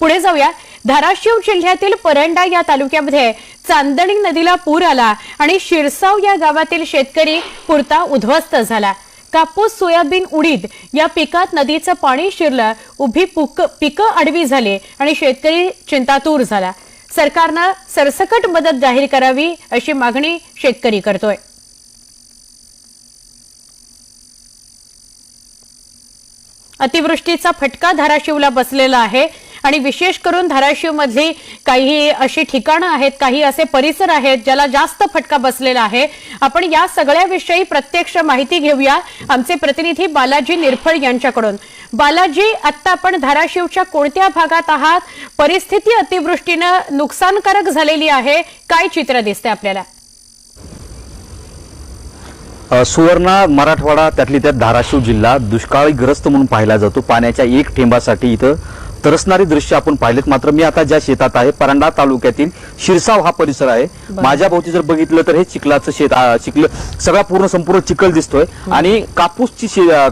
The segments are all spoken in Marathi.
पुढे जाऊया. धाराशिव जिल्ह्यातील परंडा या तालुक्यामध्ये चांदणी नदीला पूर आला आणि शिरसाव या गावातील शेतकरी पुरता उद्ध्वस्त झाला. कापूस सोयाबीन उडीद या पिकात नदीचं पाणी शिरलं उभी पिकं आडवी झाली आणि शेतकरी चिंतातूर झाला. सरकारनं सरसकट मदत जाहीर करावी अशी मागणी शेतकरी करतोय. अतिवृष्टीचा फटका धाराशिवला बसलेला आहे. आणि विशेष करून धाराशिवमधली काही अशी ठिकाणं आहेत काही असे परिसर आहेत ज्याला जास्त फटका बसलेला आहे. आपण या सगळ्याविषयी प्रत्यक्ष माहिती घेऊया आमचे प्रतिनिधी बालाजी निरफळ यांच्याकडून. बालाजी आत्ता आपण धाराशिवच्या कोणत्या भागात आहात? परिस्थिती अतिवृष्टीनं नुकसानकारक झालेली आहे. काय चित्र दिसते आपल्याला? सुवर्णा मराठवाडा त्यातली त्यात धाराशिव जिल्हा दुष्काळीग्रस्त म्हणून पाहिला जातो. पाण्याच्या एक थेंबासाठी इथं तरसणारी दृश्य आपण पाहिलेत. मात्र मी आता ज्या शेतात आहे परांडा तालुक्यातील शिरसाव हा परिसर आहे. माझ्या भोवती जर बघितलं तर हे चिखलाचं शेत चिखल सगळा पूर्ण संपूर्ण चिखल दिसतोय. आणि कापूसची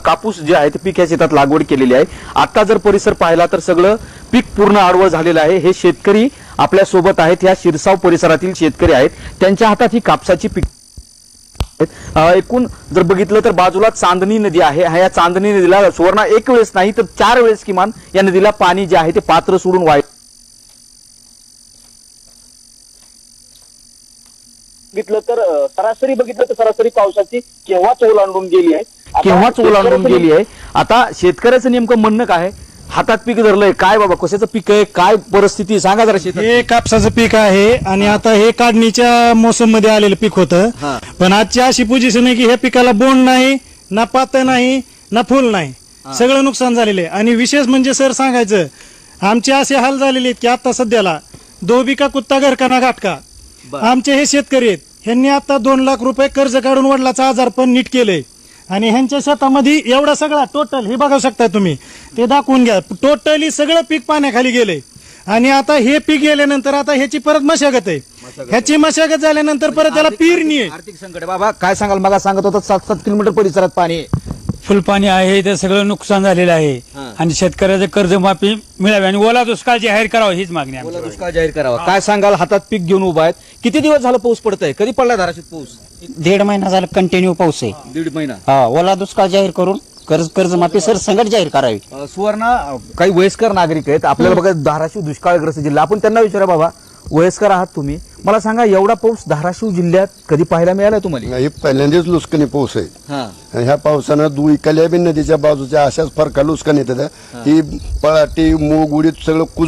कापूस जे आहे ते पीक या शेतात लागवड केलेली आहे. आता जर परिसर पाहिला तर सगळं पीक पूर्ण आडवं झालेलं आहे. हे शेतकरी आपल्यासोबत आहेत. या शिरसाव परिसरातील शेतकरी आहेत. त्यांच्या हातात ही कापसाची पीक एकूण जर बघितलं तर बाजूला चांदणी नदी आहे. हा या चांदणी नदीला सुवर्ण एक वेळेस नाही तर चार वेळेस किमान या नदीला पाणी जे आहे ते पात्र सोडून वाय बघितलं तर सरासरी बघितलं तर सरासरी पावसाची केव्हाच ओलांडून गेली आहे. आता केव्हाच ओलांडून गेली आहे? आता शेतकऱ्याचं नेमकं म्हणणं काय? हातात पीक धरलंय. काय बाबा कशाचं पीक आहे? काय परिस्थिती आहे? सांगा जरा शेतात. हे कापसाचं पीक आहे आणि आता हे काढणीच्या मोसममध्ये आलेलं पीक होतं. हा. पण आजची अशी पोझिशन आहे की ह्या पिकाला बोंड नाही ना पात नाही ना फुल नाही. सगळं नुकसान झालेलं आहे. आणि विशेष म्हणजे सर सांगायचं आमचे असे हाल झालेले आहेत की आता सध्याला दो बिका कुत्ता घरकाना घाटका. आमचे हे शेतकरी आहेत. ह्यांनी आता दोन लाख रुपये कर्ज काढून वडिलाचा आजार पण नीट केले आणि ह्यांच्या शेतामध्ये एवढा सगळा टोटल हे बघू शकता तुम्ही. ते दाखवून घ्या. टोटली सगळं पीक पाण्याखाली गेले. आणि आता हे पीक गेल्यानंतर आता ह्याची परत मशागत आहे. ह्याची मशागत झाल्यानंतर परत त्याला पेरणी आहे. आर्थिक संकट आहे. बाबा काय सांगाल? मला सांगत होता सात सात किलोमीटर परिसरात पाणी आहे. फुलपाणी आहे ते सगळं नुकसान झालेलं आहे. आणि शेतकऱ्याचं कर्जमाफी मिळावी आणि ओला दुष्काळ जाहीर करावा हीच मागणी आहे ओला आमची. दुष्काळ जाहीर करावा. काय सांगाल? हातात पीक घेऊन उभा आहेत. किती दिवस झालं पाऊस पडत आहे कधी पडला धाराशित पाऊस? दीड महिना झाला कंटिन्यू पाऊस आहे. दीड महिना. हा ओला दुष्काळ जाहीर करून कर्ज कर्जमाफी सर संकट जाहीर करावी. अ, सुवर्णा अ, काही वयस्कर नागरिक आहेत. आपल्याला बघा धाराशिव दुष्काळग्रस्त जिल्हा. आपण त्यांना विचारा बाबा वयस्कर आहात तुम्ही. मला सांगा एवढा पाऊस धाराशिव जिल्ह्यात कधी पाहायला मिळाला तुम्हाला? हे पहिल्यांदाच लुस्कणी पाऊस आहे. हा. आणि ह्या पावसानं दु इकल्या बी नदीच्या बाजूच्या अशाच फरका लुस्कन येतात. ही. पळाटी मूग उडीद सगळं कुजून